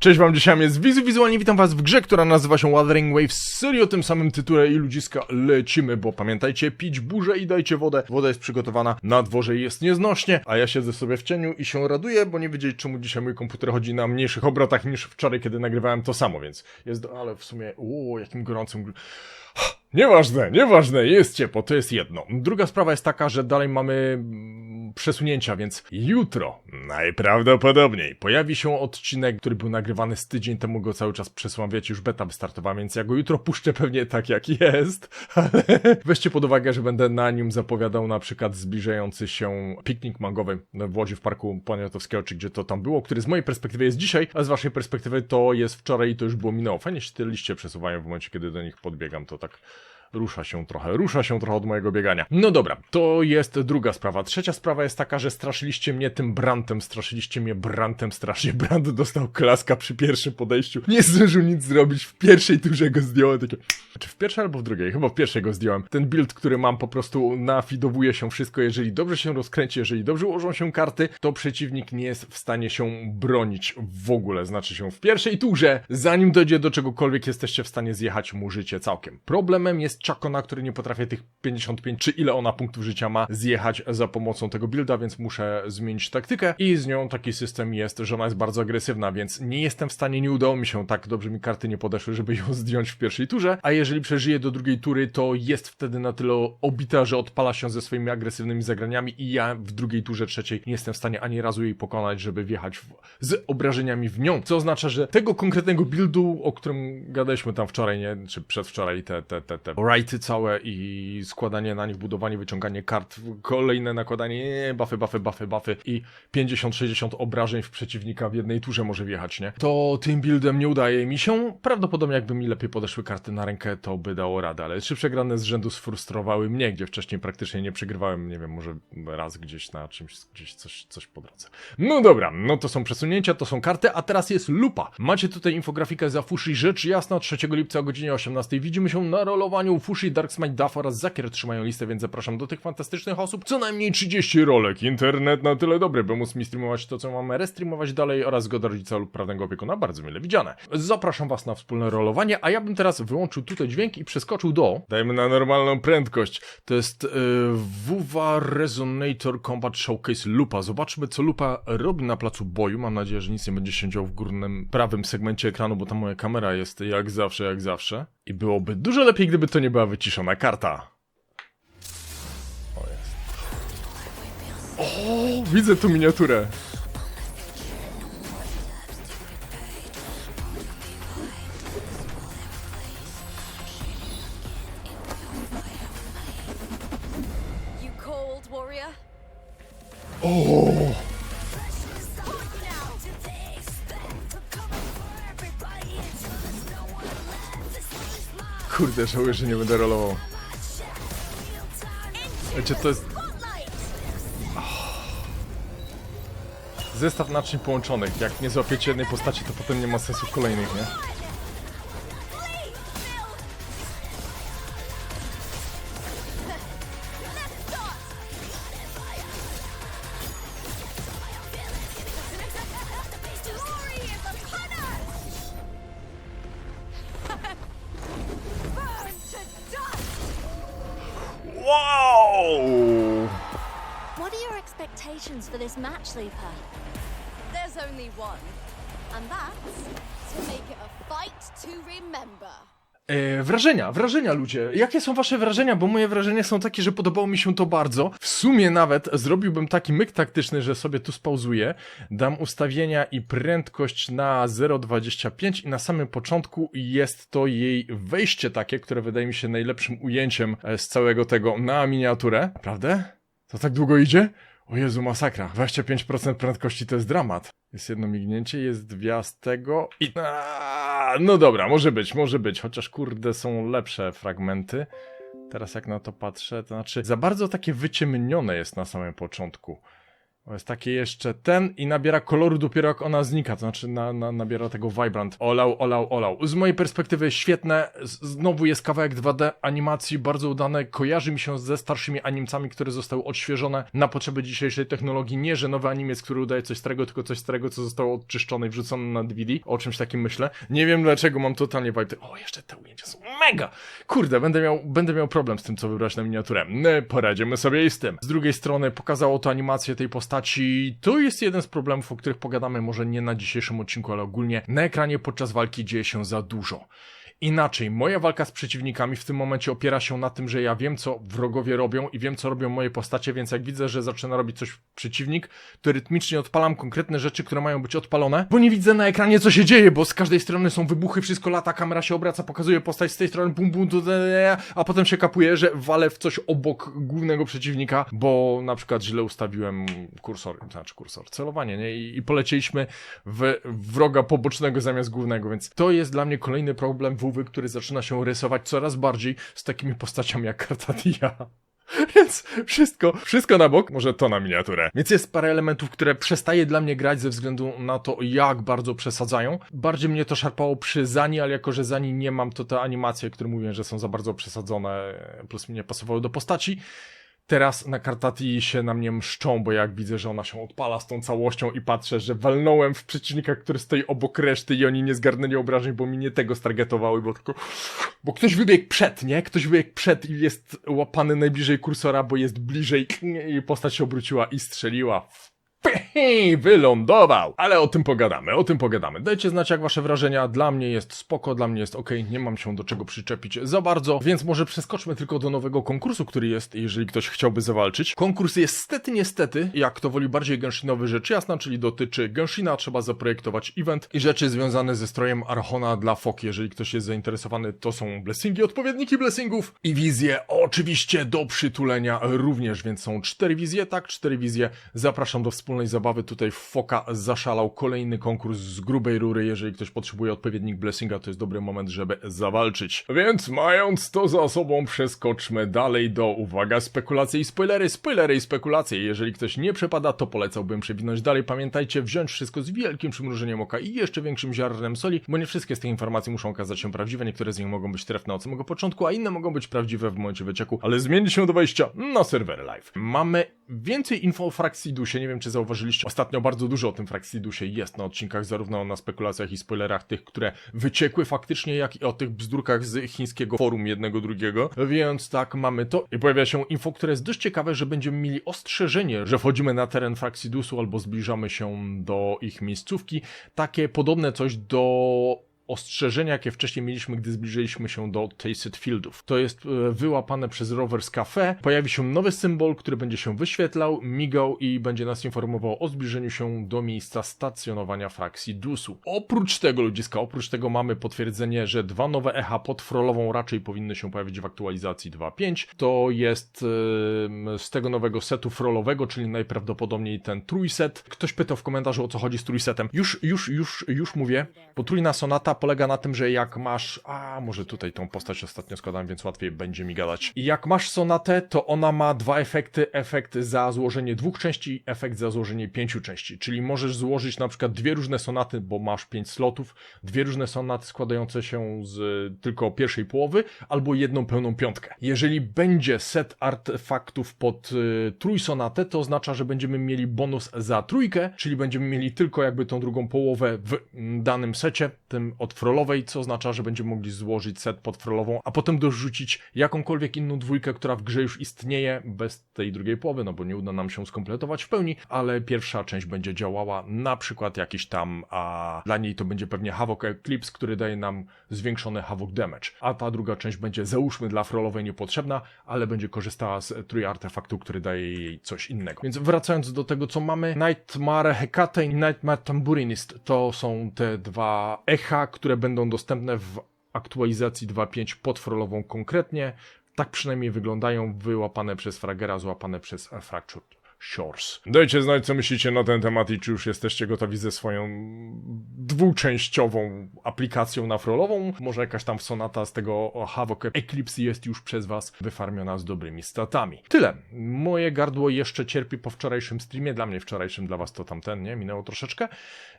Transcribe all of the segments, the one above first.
Cześć wam, dzisiaj jest Wizu Wizualnie, witam was w grze, która nazywa się Wuthering Waves. Serio, tym samym tytule i ludziska lecimy, bo pamiętajcie, pić burzę i dajcie wodę. Woda jest przygotowana, na dworze jest nieznośnie, a ja siedzę sobie w cieniu i się raduję, bo nie wiedzieć czemu dzisiaj mój komputer chodzi na mniejszych obrotach niż wczoraj, kiedy nagrywałem to samo, więc jest, ale w sumie, o, jakim gorącym... Nieważne, nieważne, jest ciepło, to jest jedno. Druga sprawa jest taka, że dalej mamy przesunięcia, więc jutro najprawdopodobniej pojawi się odcinek, który był nagrywany z tydzień temu, go cały czas przesyłam, wiecie, już beta wystartowała, więc ja go jutro puszczę pewnie tak jak jest, ale weźcie pod uwagę, że będę na nim zapowiadał na przykład zbliżający się piknik mangowy w Łodzi w Parku Poniatowskiego, czy gdzie to tam było, który z mojej perspektywy jest dzisiaj, a z waszej perspektywy to jest wczoraj i to już było minęło. Fajnie się te liście przesuwają w momencie, kiedy do nich podbiegam, to tak rusza się trochę, rusza się trochę od mojego biegania. No dobra, to jest druga sprawa. Trzecia sprawa jest taka, że straszyliście mnie tym brantem, straszyliście mnie brantem strasznie. Brant dostał klaska przy pierwszym podejściu. Nie zdążył nic zrobić. W pierwszej turze go zdjąłem takie... Czy w pierwszej albo w drugiej? Chyba w pierwszej go zdjąłem. Ten build, który mam po prostu nafidowuje się wszystko. Jeżeli dobrze się rozkręci, jeżeli dobrze ułożą się karty, to przeciwnik nie jest w stanie się bronić w ogóle. Znaczy się w pierwszej turze, zanim dojdzie do czegokolwiek, jesteście w stanie zjechać mu życie całkiem. Problemem jest Chakona, który nie potrafię tych 55 czy ile ona punktów życia ma zjechać za pomocą tego builda, więc muszę zmienić taktykę. I z nią taki system jest, że ona jest bardzo agresywna, więc nie jestem w stanie, nie udało mi się tak dobrze mi karty nie podeszły, żeby ją zdjąć w pierwszej turze, a jeżeli przeżyje do drugiej tury, to jest wtedy na tyle obita, że odpala się ze swoimi agresywnymi zagraniami i ja w drugiej turze trzeciej nie jestem w stanie ani razu jej pokonać, żeby wjechać w, z obrażeniami w nią, co oznacza, że tego konkretnego buildu, o którym gadaliśmy tam wczoraj, nie, czy przedwczoraj, te, te, te, te righty całe i składanie na nich, budowanie, wyciąganie kart, kolejne nakładanie, nie, buffy, buffy, buffy, buffy i 50-60 obrażeń w przeciwnika w jednej turze może wjechać, nie? To tym buildem nie udaje mi się. Prawdopodobnie jakby mi lepiej podeszły karty na rękę, to by dało radę, ale trzy przegrane z rzędu sfrustrowały mnie, gdzie wcześniej praktycznie nie przegrywałem, nie wiem, może raz gdzieś na czymś, gdzieś coś, coś po drodze. No dobra, no to są przesunięcia, to są karty, a teraz jest lupa. Macie tutaj infografikę za Fushi, rzecz jasna, 3 lipca o godzinie 18 widzimy się na rolowaniu Fushi, Dark Smite, Duff oraz Zakier trzymają listę, więc zapraszam do tych fantastycznych osób. Co najmniej 30 rolek. Internet na tyle dobry, by móc mi streamować to, co mamy restreamować dalej oraz zgoda rodzica lub prawnego opiekuna, bardzo mile widziane. Zapraszam was na wspólne rolowanie, a ja bym teraz wyłączył tutaj dźwięk i przeskoczył do... Dajmy na normalną prędkość. To jest yy, Resonator Combat Showcase Lupa. Zobaczmy, co Lupa robi na placu boju. Mam nadzieję, że nic nie będzie się działo w górnym prawym segmencie ekranu, bo tam moja kamera jest jak zawsze, jak zawsze. I byłoby dużo lepiej, gdyby to nie była wyciszona karta. O jest. O, widzę tu miniaturę. You kurde, żałuję, że nie będę rolował. Wiecie, to jest zestaw naczyń połączonych. Jak nie złapiecie jednej postaci, to potem nie ma sensu kolejnych, nie? For this match, Lupa? There's only one, and that's to make it a fight to remember. E, wrażenia, wrażenia ludzie. Jakie są wasze wrażenia? Bo moje wrażenia są takie, że podobało mi się to bardzo. W sumie nawet zrobiłbym taki myk taktyczny, że sobie tu spauzuję, dam ustawienia i prędkość na 0,25 i na samym początku jest to jej wejście takie, które wydaje mi się najlepszym ujęciem e, z całego tego na miniaturę. Prawda? To tak długo idzie? O Jezu, masakra. 25% prędkości to jest dramat. Jest jedno mignięcie, jest z tego i... No dobra, może być, może być. Chociaż kurde, są lepsze fragmenty. Teraz jak na to patrzę, to znaczy za bardzo takie wyciemnione jest na samym początku. O, jest takie jeszcze ten i nabiera koloru dopiero jak ona znika, to znaczy na, na, nabiera tego Vibrant. Olał, olał, olał. Z mojej perspektywy świetne, znowu jest kawałek 2D animacji, bardzo udane, kojarzy mi się ze starszymi animcami, które zostały odświeżone na potrzeby dzisiejszej technologii. Nie, że nowy animiec, który udaje coś starego, tylko coś starego, co zostało odczyszczone i wrzucone na DVD. O czymś takim myślę. Nie wiem dlaczego mam totalnie vibe. O, jeszcze te ujęcia są mega! Kurde, będę miał, będę miał problem z tym, co wybrać na miniaturę. No, poradzimy sobie i z tym. Z drugiej strony pokazało to animację tej postaci. To jest jeden z problemów, o których pogadamy może nie na dzisiejszym odcinku, ale ogólnie na ekranie podczas walki dzieje się za dużo. Inaczej, moja walka z przeciwnikami w tym momencie opiera się na tym, że ja wiem, co wrogowie robią i wiem, co robią moje postacie, więc jak widzę, że zaczyna robić coś przeciwnik, to rytmicznie odpalam konkretne rzeczy, które mają być odpalone, bo nie widzę na ekranie, co się dzieje, bo z każdej strony są wybuchy, wszystko lata, kamera się obraca, pokazuje postać z tej strony, bum, bum, tu, a potem się kapuje, że walę w coś obok głównego przeciwnika, bo na przykład źle ustawiłem kursor, znaczy kursor, celowanie, nie? I, i polecieliśmy w wroga pobocznego zamiast głównego, więc to jest dla mnie kolejny problem WW, który zaczyna się rysować coraz bardziej z takimi postaciami jak Kartadia. Więc wszystko, wszystko na bok, może to na miniaturę. Więc jest parę elementów, które przestaje dla mnie grać ze względu na to, jak bardzo przesadzają. Bardziej mnie to szarpało przy Zani, ale jako, że Zani nie mam, to te animacje, które mówię, że są za bardzo przesadzone, plus mi nie pasowały do postaci. Teraz na Kartati się na mnie mszczą, bo jak widzę, że ona się odpala z tą całością i patrzę, że walnąłem w przeciwnika, który stoi obok reszty i oni nie zgarnęli obrażeń, bo mi nie tego stargetowały, bo tylko... Bo ktoś wybiegł przed, nie? Ktoś wybiegł przed i jest łapany najbliżej kursora, bo jest bliżej i postać się obróciła i strzeliła. Wylądował! Ale o tym pogadamy, o tym pogadamy. Dajcie znać, jak wasze wrażenia. Dla mnie jest spoko, dla mnie jest ok, nie mam się do czego przyczepić za bardzo, więc może przeskoczmy tylko do nowego konkursu, który jest, jeżeli ktoś chciałby zawalczyć. Konkurs jest stety, niestety, jak to woli bardziej genshinowy rzecz jasna, czyli dotyczy Genshina, trzeba zaprojektować event i rzeczy związane ze strojem Archona dla Foki. Jeżeli ktoś jest zainteresowany, to są blessingi, odpowiedniki blessingów i wizje oczywiście do przytulenia również, więc są cztery wizje, tak, cztery wizje. Zapraszam do wspólnej zabawy. Tutaj Foka zaszalał kolejny konkurs z grubej rury. Jeżeli ktoś potrzebuje odpowiednik blessinga, to jest dobry moment, żeby zawalczyć. Więc mając to za sobą, przeskoczmy dalej do, uwaga, spekulacje i spoilery, spoilery i spekulacje. Jeżeli ktoś nie przepada, to polecałbym przewinąć dalej. Pamiętajcie, wziąć wszystko z wielkim przymrużeniem oka i jeszcze większym ziarnem soli, bo nie wszystkie z tych informacji muszą okazać się prawdziwe. Niektóre z nich mogą być trefne od samego początku, a inne mogą być prawdziwe w momencie wycieku, ale zmieni się do wejścia na serwery live. Mamy więcej info o Fraxidusie. Nie wiem, czy zauważyliście. Ostatnio bardzo dużo o tym Fraxidusie jest na odcinkach, zarówno na spekulacjach i spoilerach tych, które wyciekły faktycznie, jak i o tych bzdurkach z chińskiego forum jednego drugiego. Więc tak, mamy to. I pojawia się info, które jest dość ciekawe, że będziemy mieli ostrzeżenie, że wchodzimy na teren Fraxidusu albo zbliżamy się do ich miejscówki. Takie podobne coś do ostrzeżenia, jakie wcześniej mieliśmy, gdy zbliżyliśmy się do Tasted Fieldów. To jest e, wyłapane przez Rovers Cafe. Pojawi się nowy symbol, który będzie się wyświetlał, migał i będzie nas informował o zbliżeniu się do miejsca stacjonowania frakcji DUS-u. Oprócz tego, ludziska, oprócz tego mamy potwierdzenie, że dwa nowe echa pod frolową raczej powinny się pojawić w aktualizacji 2.5. To jest em, z tego nowego setu frolowego, czyli najprawdopodobniej ten trójset. Ktoś pytał w komentarzu o co chodzi z trójsetem. Już, już, już, już mówię. Potrójna sonata polega na tym, że jak masz. A może tutaj tą postać ostatnio składam, więc łatwiej będzie mi gadać. I jak masz sonatę, to ona ma dwa efekty: efekt za złożenie dwóch części, efekt za złożenie pięciu części. Czyli możesz złożyć na przykład dwie różne sonaty, bo masz pięć slotów, dwie różne sonaty składające się z tylko pierwszej połowy, albo jedną pełną piątkę. Jeżeli będzie set artefaktów pod y, trójsonatę, to oznacza, że będziemy mieli bonus za trójkę, czyli będziemy mieli tylko jakby tą drugą połowę w danym secie, tym od frolowej, co oznacza, że będziemy mogli złożyć set pod frolową, a potem dorzucić jakąkolwiek inną dwójkę, która w grze już istnieje bez tej drugiej połowy, no bo nie uda nam się skompletować w pełni, ale pierwsza część będzie działała, na przykład jakiś tam, a dla niej to będzie pewnie Havoc Eclipse, który daje nam zwiększony Havoc Damage, a ta druga część będzie załóżmy dla frolowej niepotrzebna, ale będzie korzystała z trój artefaktu, który daje jej coś innego. Więc wracając do tego, co mamy, Nightmare Hecate i Nightmare Tambourinist to są te dwa echa, które będą dostępne w aktualizacji 2.5 pod frolową konkretnie. Tak przynajmniej wyglądają, wyłapane przez Fragera, złapane przez Fractured. Shores. Dajcie znać, co myślicie na ten temat i czy już jesteście gotowi ze swoją dwuczęściową aplikacją nafrolową. Może jakaś tam sonata z tego Havoc Eclipse jest już przez was wyfarmiona z dobrymi statami. Tyle. Moje gardło jeszcze cierpi po wczorajszym streamie. Dla mnie wczorajszym, dla was to tamten, nie? Minęło troszeczkę.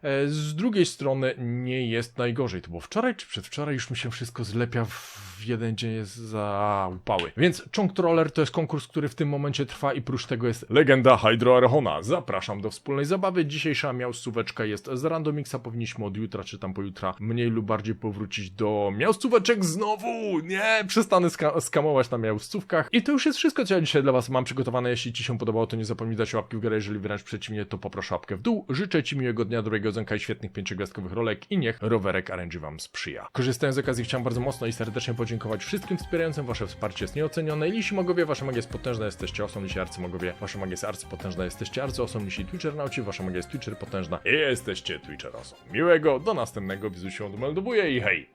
E, Z drugiej strony nie jest najgorzej. To było wczoraj czy przedwczoraj? Już mi się wszystko zlepia w jeden dzień za upały. Więc Controller to jest konkurs, który w tym momencie trwa i prócz tego jest legenda Hydro Archona. Zapraszam do wspólnej zabawy. Dzisiejsza miałsóweczka jest z Randomixa. Powinniśmy od jutra czy tam pojutra mniej lub bardziej powrócić do miałsóweczek znowu. Nie, przestanę ska skamować na miałsówkach. I to już jest wszystko, co ja dzisiaj dla was mam przygotowane. Jeśli ci się podobało, to nie zapomnij dać łapki w górę. Jeżeli wręcz przeciwnie, to poproszę łapkę w dół. Życzę ci miłego dnia, dobrego dzonka i świetnych pięciogwiazdkowych rolek i niech rowerek RNG wam sprzyja. Korzystając z okazji, chciałem bardzo mocno i serdecznie podziękować wszystkim wspierającym. Wasze wsparcie jest nieocenione. I Lisi Mogowie, wasza magia jest potężna, jesteście osom. Lisi Arcymogowie, wasza magia jest arcypotężna, jesteście arcyosom. Lisi Twitchernauci, wasza magia jest Twitcher potężna i jesteście Twitcherosom. Miłego, do następnego, wizu się odmeldowuję i hej!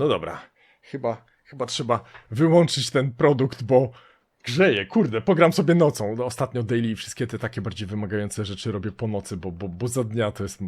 No dobra, chyba, chyba trzeba wyłączyć ten produkt, bo grzeje, kurde, pogram sobie nocą. No, Ostatnio daily i wszystkie te takie bardziej wymagające rzeczy robię po nocy, bo, bo, bo za dnia to jest...